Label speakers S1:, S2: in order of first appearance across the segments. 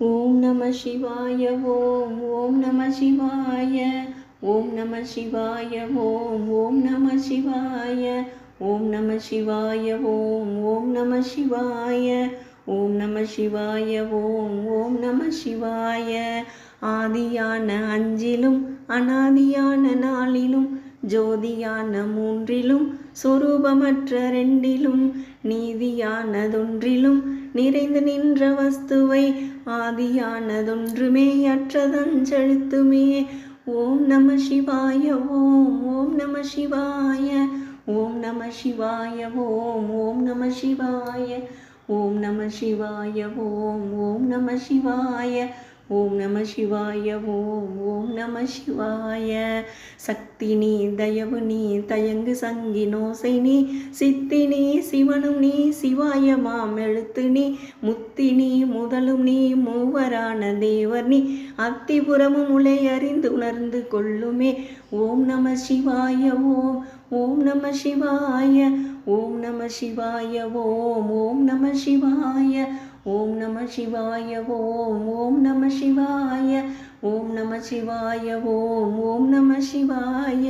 S1: ஓம் நம சிவாய ஓம் ஓம் நம சிவாய ஓம் நம சிவாய ஓம் ஓம் நம சிவாய ஓம் நம சிவாய ஓம் ஓம் நம சிவாய ஓம் நம சிவாய ஓம் ஓம் நம சிவாய. ஆதியான அஞ்சிலும் அனாதியான நாளிலும் ஜோதியான மூன்றிலும் சொரூபமற்ற ரெண்டிலும் நீதியானதொன்றிலும் நிறைந்து நின்ற வஸ்துவை ஆதியானதொன்றுமே அற்றதஞ்செழுத்துமே ஓம் நம சிவாய ஓம் ஓம் நம சிவாய ஓம் நம சிவாய ஓம் ஓம் நம சிவாய ஓம் நம சிவாய ஓம் ஓம் நம சிவாய. ஓம் நம சிவாய ஓம் ஓம் நம சிவாய. சக்தி நீ தயவு நீ தயங்கு சங்கி நோசை நீ. சித்தி நீ சிவனும் நீ சிவாய மாம் எழுத்து நீ. முத்தி நீ முதலும் நீ மூவரான தேவர் நீ. அத்திபுரமும் உலை அறிந்து உணர்ந்து கொள்ளுமே. ஓம் நம சிவாய ஓம் ஓம் நம சிவாய. ஓம் நம சிவாய ஓம் ஓம் நம சிவாய. ஓம் நம சிவாய ஓம் ஓம் நம சிவாய ஓம் நம சிவாய ஓம் ஓம் நம சிவாய.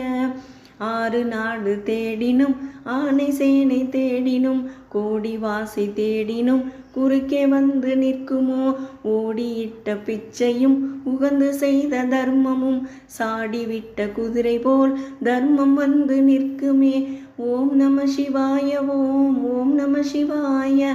S1: ஆறு நாடு தேடினும் ஆனை சேனை தேடினும் கோடி வாசை தேடினும் குறுக்கே வந்து நிற்குமோ? ஓடியிட்ட பிச்சையும் உகந்து செய்த தர்மமும் சாடிவிட்ட குதிரை போல் தர்மம் வந்து நிற்குமே? ஓம் நம சிவாய ஓம் ஓம் நம சிவாய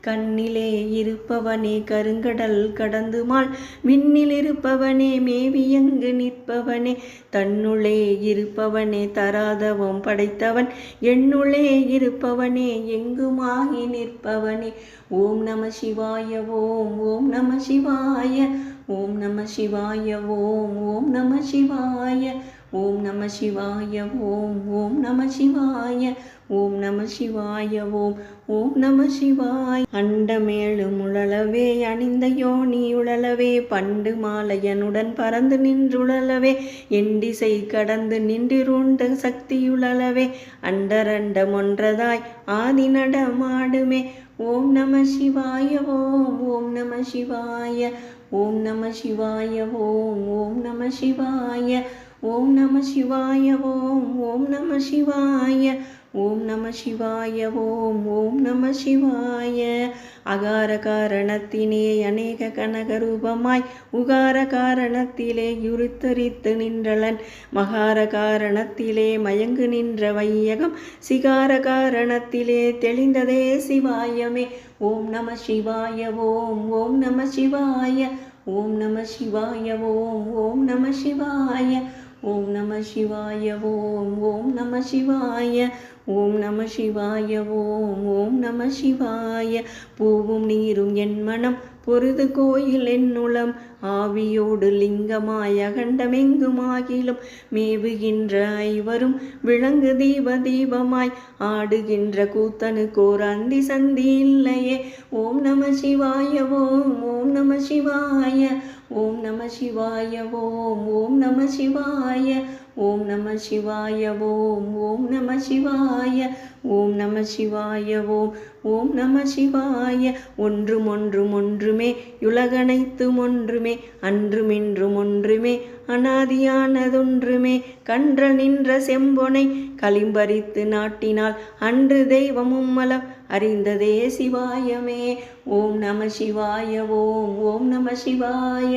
S1: கண்ணிலே இருப்பவனே கருங்கடல் கடந்துமாள். விண்ணில் இருப்பவனே மேவியங்கு நிற்பவனே. தன்னுள்ளே இருப்பவனே தராதவம் படைத்தவன். என்னுள்ளே இருப்பவனே எங்குமாகி நிற்பவனே. ஓம் நம சிவாய ஓம் ஓம் நம சிவாய. ஓம் நம சிவாய ஓம் ஓம் நம சிவாய. ஓம் நம சிவாய ஓம் ஓம் நம சிவாய. ஓம் நம சிவாய ஓம் ஓம் நம சிவாய். அண்டமேழு முழலவே அணிந்த யோனி உழலவே பண்டு மாலையனுடன் பறந்து நின்றுழலவே எண்டிசை கடந்து நின்றிருண்ட சக்தியுழலவே அண்டரண்டம் ஒன்றதாய் ஆதி நடமாடுமே. ஓம் நம சிவாய ஓம் ஓம் நம சிவாய ஓம் நம சிவாய ஓம் ஓம் நம சிவாய ஓம் நம சிவாய ஓம் ஓம் நம சிவாய. ஓம் நம சிவாய ஓம் ஓம் நம சிவாய. அகார காரணத்தினே அநேக கனக ரூபமாய் உகார காரணத்திலே யுருத்தரித்து நின்றலன். மகார காரணத்திலே மயங்கு நின்ற வையகம் சிகார காரணத்திலே தெளிந்ததே சிவாயமே. ஓம் நம சிவாய ஓம் ஓம் நம சிவாய. ஓம் நம சிவாய ஓம் ஓம் நம சிவாய. ஓம் நம சிவாய ஓம் ஓம் நம சிவாய. ஓம் நம சிவாய ஓம் ஓம் நம சிவாய. பூவும் நீரும் என் மனம் பொருது கோயில் என்னுளம் ஆவியோடு லிங்கமாய் அகண்டமெங்குமாகிலும் மேவுகின்ற ஐவரும் விளங்கு தீப தீபமாய். ஆடுகின்ற கூத்தனுக்கோர் அந்தி சந்தி இல்லையே. ஓம் நம சிவாய ஓம் ஓம் நம சிவாய. ஓம் நம சிவாய ஓம் ஓம் நம சிவாய. ஓம் நம சிவாய ஓம் ஓம் நம சிவாய ஓம் நம சிவாய ஓம் ஓம் நம சிவாய. ஒன்றும் ஒன்றும் ஒன்றுமே உலகனைத்தும் ஒன்றுமே அன்றுமின்றும் ஒன்றுமே அனாதியானதொன்றுமே கன்ற நின்ற செம்பொனை களிம்பறித்து நாட்டினால் அன்று தெய்வமும் மலம் அறிந்ததே சிவாயமே. ஓம் நம சிவாய ஓம் ஓம் நம சிவாய.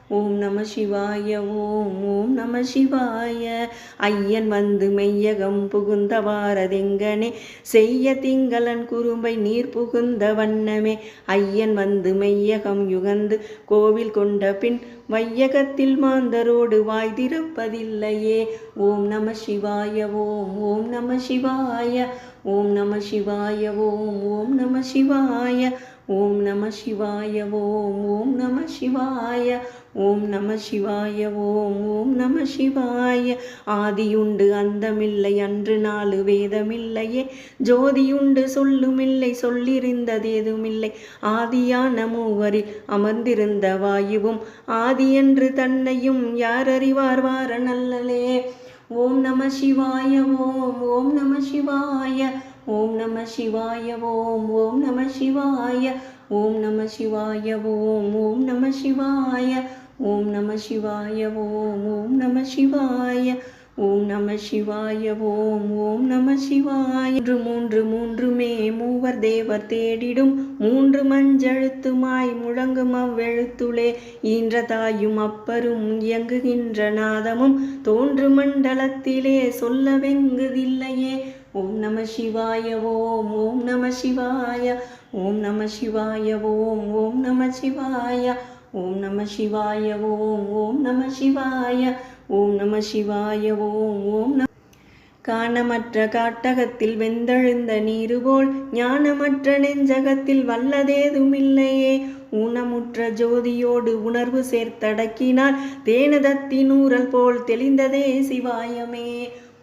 S1: ஓம் நம சிவாய ஓம் ஓம் நம சிவாய. ஐயன் வந்து மெய்யகம் புகுந்த வாரதிங்கனே செய்ய திங்களன் குறும்பை நீர் புகுந்த வண்ணமே. ஐயன் வந்து மெய்யகம் யுகந்து கோவில் கொண்ட பின் வையகத்தில் மாந்தரோடு வாய் திறப்பதில்லையே. ஓம் நம சிவாய ஓம் ஓம் நம சிவாய. ஓம் நம சிவாய ஓம் ஓம் நம சிவாய. ஓம் நம சிவாய ஓம் ஓம் நம சிவாய ஓம் நம சிவாய ஓம் ஓம் நம சிவாய. ஆதியுண்டு அந்தமில்லை அன்று நாலு வேதமில்லையே. ஜோதியுண்டு சொல்லுமில்லை சொல்லிருந்ததேதுமில்லை. ஆதியான மூவரில் அமர்ந்திருந்த வாயுவும் ஆதி என்று தன்னையும் யார் அறிவார் வார நல்லலே ஓம் நம சிவாய ஓம் ஓம் நம சிவாய. ஓம் நம சிவாய ஓம் ஓம் நம சிவாய ஓம் நம சிவாய ஓம் ஓம் நம சிவாய ஓம் நம சிவாய ஓம் ஓம் நம சிவாய ஓம் நம சிவாய ஓம் ஓம் நம சிவாய. மூன்று மூன்று மூன்றுமே மூவர் தேவர் தேடிடும். மூன்று மஞ்செழுத்துமாய் முழங்கும் அவ்வெழுத்துளே. ஈன்ற தாயும் அப்பரும் இயங்குகின்ற நாதமும். தோன்று மண்டலத்திலே சொல்லவெங்குதில்லையே வெங்குதில்லையே. நம சிவாய ஓம் ஓம் நம சிவாய ஓம் நம சிவாய ஓம் ஓம் நம சிவாய ஓம் நம சிவாய ஓம் ஓம் நம சிவாய ஓம் நம சிவாய ஓம் ஓம் நம காணமற்ற காட்டகத்தில் வெந்தெழுந்த நீரு போல் ஞானமற்ற நெஞ்சகத்தில் வல்லதேதுமில்லையே. ஊனமுற்ற ஜோதியோடு உணர்வு சேர்த்தடக்கினால் தேனதத்தி நூறல் போல் தெளிந்ததே சிவாயமே.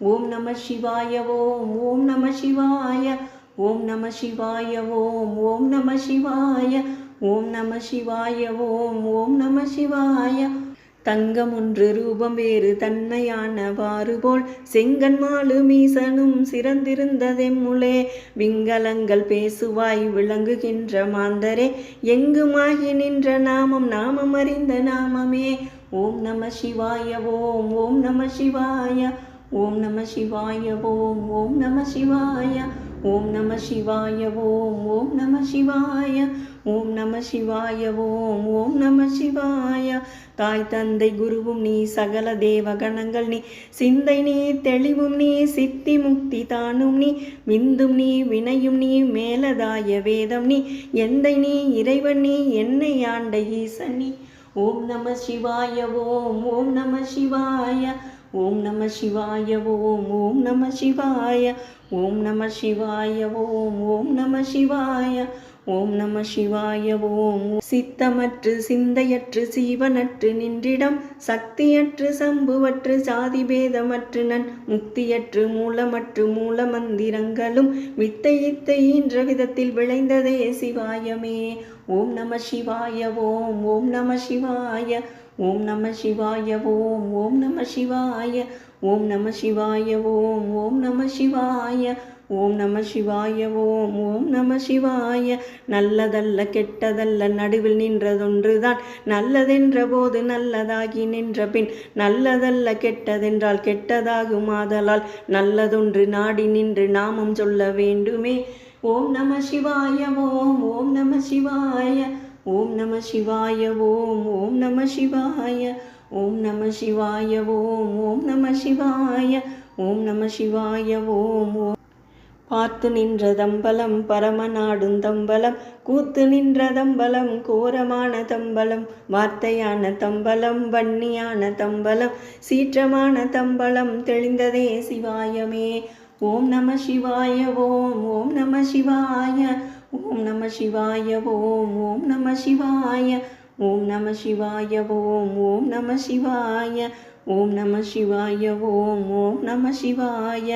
S1: ஓம் நம சிவாய ஓம் ஓம் நம சிவாய ஓம் நம சிவாய ஓம் ஓம் நம சிவாய ஓம் நம சிவாய ஓம் ஓம் நம சிவாய. தங்கம் ஒன்று ரூபம் வேறு தன்மையானவாறு போல் செங்கன் மாலு மீசனும் சிறந்திருந்ததெம்முளே. விங்கலங்கள் பேசுவாய் விளங்குகின்ற மாந்தரே எங்குமாகி நின்ற நாமம் நாமம் அறிந்த நாமமே. ஓம் நம சிவாய ஓம் ஓம் நம சிவாய. ஓம் நம சிவாய ஓம் ஓம் நம சிவாய ஓம் நம சிவாய ஓம் ஓம் நம சிவாய ஓம் நம சிவாய ஓம் ஓம் நம சிவாய. தாய் தந்தை குருவும் நீ சகல தேவகணங்கள் நீ சிந்தை நீ தெளிவும் நீ சித்தி முக்தி தானும் நீ விந்தும் நீ வினையும் நீ மேலதாய வேதம் நீ எந்தை நீ இறைவன் நீ என்னை ஆண்ட ஈசன் நீ. ஓம் நம சிவாய ஓம் ஓம் நம சிவாய ஓம் நம சிவாய ஓம் ஓம் நம சிவாய ஓம் நம சிவாய ஓம் ஓம் நம சிவாய ஓம் நம சிவாய ஓம் சித்தமற்று சிந்தையற்று சீவனற்று நின்றிடம் சக்தியற்று சம்புவற்று சாதி பேதமற்று நன் முக்தியற்று மூலமற்று மூல மந்திரங்களும் வித்தை இத்தை என்ற விதத்தில் விளைந்ததே சிவாயமே. ஓம் நம சிவாய ஓம் ஓம் நம சிவாய ஓம் நம சிவாய ஓம் ஓம் நம சிவாய ஓம் நம சிவாய ஓம் ஓம் நம சிவாய ஓம் நம சிவாய ஓம் ஓம் நம சிவாய. நல்லதல்ல கெட்டதல்ல நடுவில் நின்றதொன்றுதான். நல்லதென்ற போது நல்லதாகி நின்ற பின் நல்லதல்ல கெட்டதென்றால் கெட்டதாகும் ஆதலால் நல்லதொன்று நாடி நின்று நாமம் சொல்ல வேண்டுமே. ஓம் நம சிவாய ஓம் ஓம் நம சிவாய. நம சிவாய ஓம் ஓம் நம சிவாய ஓம் நம சிவாய ஓம் ஓம் நம சிவாய ஓம் நம சிவாய ஓம் ஓம். பார்த்து நின்ற தம்பலம் பரமநாடும் தம்பலம் கூத்து நின்ற தம்பலம் கோரமான தம்பலம் வார்த்தையான தம்பலம் வன்னியான தம்பலம் சீற்றமான தம்பலம் தெளிந்ததே சிவாயமே. ஓம் நம சிவாய ஓம் ஓம் நம சிவாய ஓம் நம சிவாய ஓம் ஓம் நம சிவாய ஓம் நம சிவாய ஓம் ஓம் நம சிவாய ஓம் நம சிவாய ஓம் ஓம் நம சிவாய.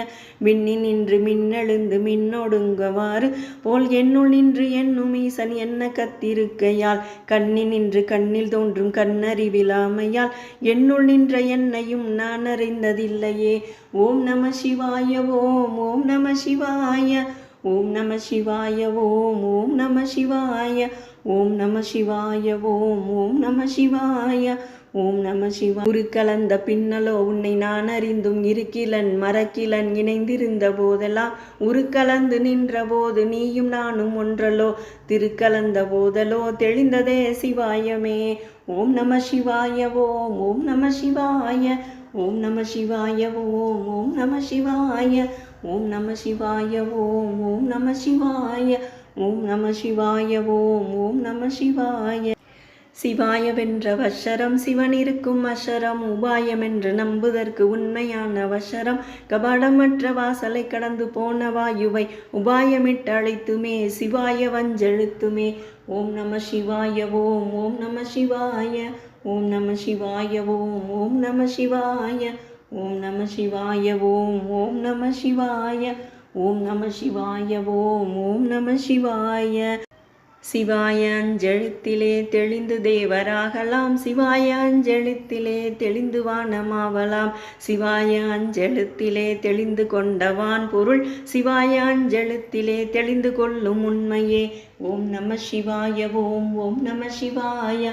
S1: விண்ணி நின்று மின்னெழுந்து மின்னொடுங்கவாறு போல் என்னுள் நின்று என்னும் ஈசன் என்ன கத்திருக்கையால் கண்ணி நின்று கண்ணில் தோன்றும் கண்ணறிவிலாமையால் என்னுள் நின்ற என்னையும் நான் அறிந்ததில்லையே. ஓம் நம சிவாய ஓம் ஓம் நம சிவாய ஓம் நம சிவாய ஓம் ஓம் நம சிவாய ஓம் நம சிவாய ஓம் ஓம் நம சிவாய ஓம் நம சிவா குரு கலந்த பின்னலோ உன்னை நான் அறிந்தும் இருக்கிலன் மறக்கிலன் இணைந்திருந்த போதெல்லாம் உரு கலந்து நின்ற போது நீயும் நானும் ஒன்றலோ? திருக்கலந்த போதலோ தெளிந்ததே சிவாயமே. ஓம் நம சிவாய ஓம் ஓம் நம சிவாய ஓம் நம சிவாய ஓம் ஓம் நம சிவாய ஓம் நம சிவாய ஓம் ஓம் நம சிவாய ஓம் நம சிவாய ஓம் ஓம் நம சிவாய. சிவாய வென்ற வஷரம் சிவன் இருக்கும் அஷரம் உபாயம் என்று நம்புதற்கு உண்மையான வஷரம் கபாடமற்ற வாசலை கடந்து போன வாயுவை உபாயமிட்டு அழைத்துமே சிவாய வஞ்செழுத்துமே. ஓம் நம சிவாய ஓம் ஓம் நம சிவாய ஓம் நம சிவாய ஓம் ஓம் நம சிவாய ஓம் நம சிவாய ஓம் ஓம் நம சிவாய ஓம் நம சிவாய ஓம் ஓம் நம சிவாய. சிவாய அஞ்செழுத்திலே தெளிந்து தேவராகலாம். சிவாய அஞ்செழுத்திலே தெளிந்து வானமாவலாம். சிவாய அஞ்செழுத்திலே தெளிந்து கொண்டவான் பொருள். சிவாய அஞ்செழுத்திலே தெளிந்து கொள்ளும் உண்மையே. ஓம் நம சிவாய ஓம் ஓம் நம சிவாய.